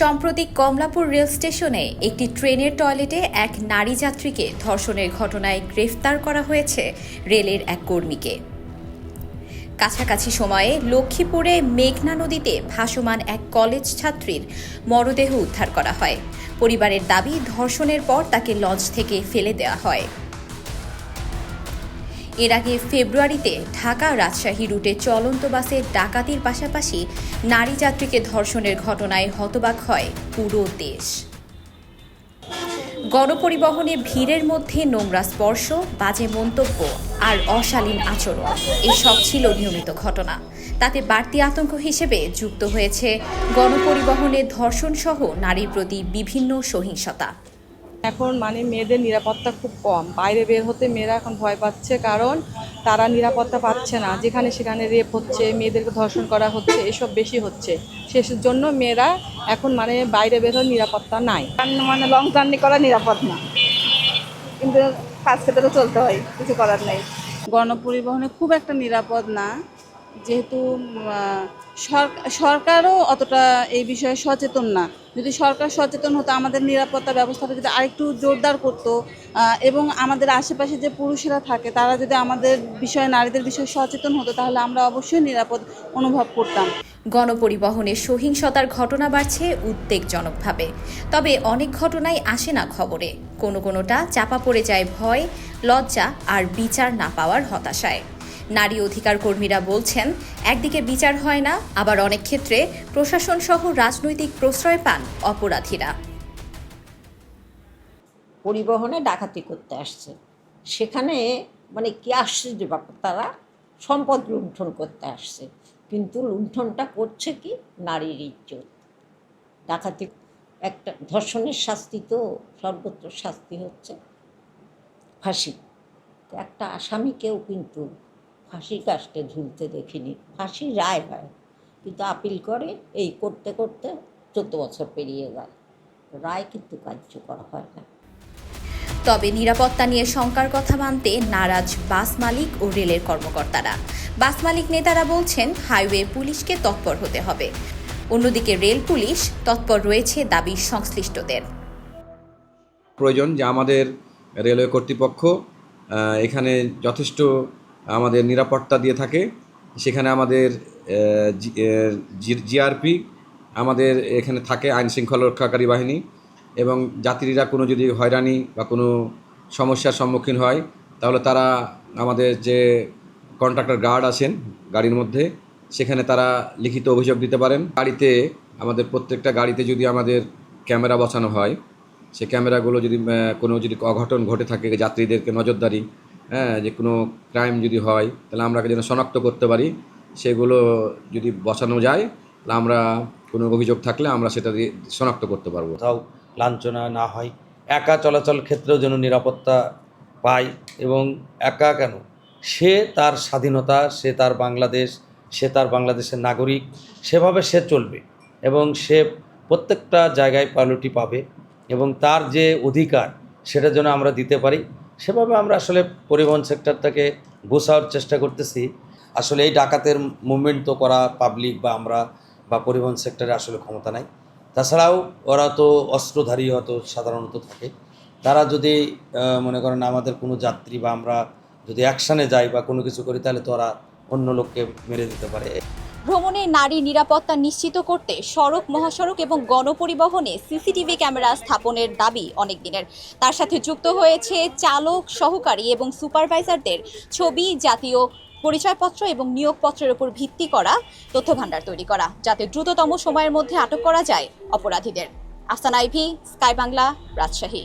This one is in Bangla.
সম্প্রতি কমলাপুর রেল স্টেশনে একটি ট্রেনের টয়লেটে এক নারী যাত্রীকে ধর্ষণের ঘটনায় গ্রেফতার করা হয়েছে রেলের এক কর্মীকে। কাছাকাছি সময়ে লক্ষ্মীপুরে মেঘনা নদীতে ভাসমান এক কলেজ ছাত্রীর মরদেহ উদ্ধার করা হয়। পরিবারের দাবি, ধর্ষণের পর তাকে লঞ্চ থেকে ফেলে দেওয়া হয়। এর আগে ফেব্রুয়ারিতে ঢাকা রাজশাহী রুটে চলন্ত বাসে ডাকাতির পাশাপাশি নারী যাত্রীকে ধর্ষণের ঘটনায় হতবাক হয় পুরো দেশ। গণপরিবহনে ভিড়ের মধ্যে নোংরা স্পর্শ, বাজে মন্তব্য আর অশালীন আচরণ, এসব ছিল নিয়মিত ঘটনা। তাতে বাড়তি আতঙ্ক হিসেবে যুক্ত হয়েছে গণপরিবহনে ধর্ষণ সহ নারীর প্রতি বিভিন্ন সহিংসতা। এখন মানে মেয়েদের নিরাপত্তা খুব কম। বাইরে বের হতে মেয়েরা এখন ভয় পাচ্ছে কারণ তারা নিরাপত্তা পাচ্ছে না। যেখানে সেখানে রেপ হচ্ছে মেয়েদেরকে ধর্ষণ করা হচ্ছে এসব বেশি হচ্ছে। শেষের জন্য মেয়েরা এখন মানে বাইরে বের হওয়ার নিরাপত্তা নাই। মানে লং জার্নি করা নিরাপদ না। কিন্তু কাজ ক্ষেত্রে তো চলতে হয় কিছু করার নেই। গণপরিবহনে খুব একটা নিরাপদ না। যেহেতু সরকারও অতটা এই বিষয়ে সচেতন না। যদি সরকার সচেতন হতো, আমাদের নিরাপত্তা ব্যবস্থাটা যদি আরেকটু জোরদার করতো এবং আমাদের আশেপাশে যে পুরুষেরা থাকে, তারা যদি আমাদের বিষয়ে, নারীদের বিষয়ে সচেতন হতো, তাহলে আমরা অবশ্যই নিরাপদ অনুভব করতাম। গণপরিবহনে সহিংসতার ঘটনা বাড়ছে উদ্বেগজনকভাবে। তবে অনেক ঘটনাই আসে না খবরে। কোনো কোনোটা চাপা পড়ে যায় ভয়, লজ্জা আর বিচার না পাওয়ার হতাশায়। নারী অধিকার কর্মীরা বলছেন, একদিকে বিচার হয় না, আবার অনেক ক্ষেত্রে প্রশাসন সহ রাজনৈতিক প্রশ্রয় পান অপরাধীরা। পরিবহনে ডাকাতি করতে আসছে। সেখানে মানে কি আসছে যে ব্যাপার, তারা সম্পদ লুণ্ঠন করতে আসছে। কিন্তু লুণ্ঠনটা করছে কি? নারীর ইজ্জত। ডাকাতি একটা ধর্ষণের শাস্তি তো সর্বত্র শাস্তি হচ্ছে। ফাঁসি। একটা আসামিকেও কিন্তু ফাঁসি কাস্টে ঝুলতে দেখিনি। ফাঁসি রায় হয়। কিন্তু আপিল করে এই করতে করতে চোদ্দ বছর পেরিয়ে যায় রায় কিন্তু কার্যকর হয় না। তবে নিরাপত্তা নিয়ে শঙ্কার কথা মানতে নারাজ বাস মালিক ও রেলের কর্মকর্তারা। বাস মালিক নেতারা বলছেন হাইওয়ে পুলিশকে তৎপর হতে হবে। অন্যদিকে রেল পুলিশ তৎপর রয়েছে দাবি সংশ্লিষ্টদের। প্রয়োজন যে আমাদের রেলওয়ে কর্তৃপক্ষ এখানে যথেষ্ট আমাদের নিরাপত্তা দিয়ে থাকে। সেখানে আমাদের জিআরপি আমাদের এখানে থাকে, আইন শৃঙ্খলা রক্ষাকারী বাহিনী। এবং যাত্রীরা কোনো যদি হয়রানি বা কোনো সমস্যার সম্মুখীন হয়, তাহলে তারা আমাদের যে কন্ট্রাক্টর গার্ড আছেন গাড়ির মধ্যে, সেখানে তারা লিখিত অভিযোগ দিতে পারেন। গাড়িতে, আমাদের প্রত্যেকটা গাড়িতে যদি আমাদের ক্যামেরা বসানো হয়, সে ক্যামেরাগুলো যদি কোনো যদি অঘটন ঘটে থাকে, যাত্রীদেরকে নজরদারি হ্যাঁ যে কোনো ক্রাইম যদি হয়, তাহলে আমরা যেন শনাক্ত করতে পারি। সেগুলো যদি বসানো যায়, তাহলে আমরা কোনো অভিযোগ থাকলে আমরা সেটা দিয়ে শনাক্ত করতে পারব। কোথাও লাঞ্ছনা না হয়, একা চলাচল ক্ষেত্রেও যেন নিরাপত্তা পায় এবং একা কেন? সে তার স্বাধীনতা, সে তার বাংলাদেশ, সে তার বাংলাদেশের নাগরিক, সেভাবে সে চলবে এবং সে প্রত্যেকটা জায়গায় পালটি পাবে এবং তার যে অধিকার, সেটা যেন আমরা দিতে পারি। সেভাবে আমরা আসলে পরিবহন সেক্টরটাকে গোছাওয়ার চেষ্টা করতেছি। আসলে এই ডাকাতের মুভমেন্ট তো করা পাবলিক বা আমরা বা পরিবহন সেক্টরে আসলে ক্ষমতা নাই। তাছাড়াও ওরা তো অস্ত্রধারী হয়তো সাধারণত থাকে। তারা যদি মনে করেন আমাদের কোনো যাত্রী বা আমরা যদি অ্যাকশানে যাই বা কোনো কিছু করি, তাহলে তো ওরা অন্য লোককে মেরে দিতে পারে। ভ্রমণে নারী নিরাপত্তা নিশ্চিত করতে সড়ক, মহাসড়ক এবং গণপরিবহনে সিসিটিভি ক্যামেরা স্থাপনের দাবি অনেক দিনের তার সাথে যুক্ত হয়েছে চালক, সহকারী এবং সুপারভাইজারদের ছবি, জাতীয় পরিচয়পত্র এবং নিয়োগপত্রের উপর ভিত্তি করা তথ্য ভাণ্ডার তৈরি করা, যাতে দ্রুততম সময়ের মধ্যে আটক করা যায় অপরাধীদের। আস্তান আইভি, স্কাই বাংলা, রাজশাহী।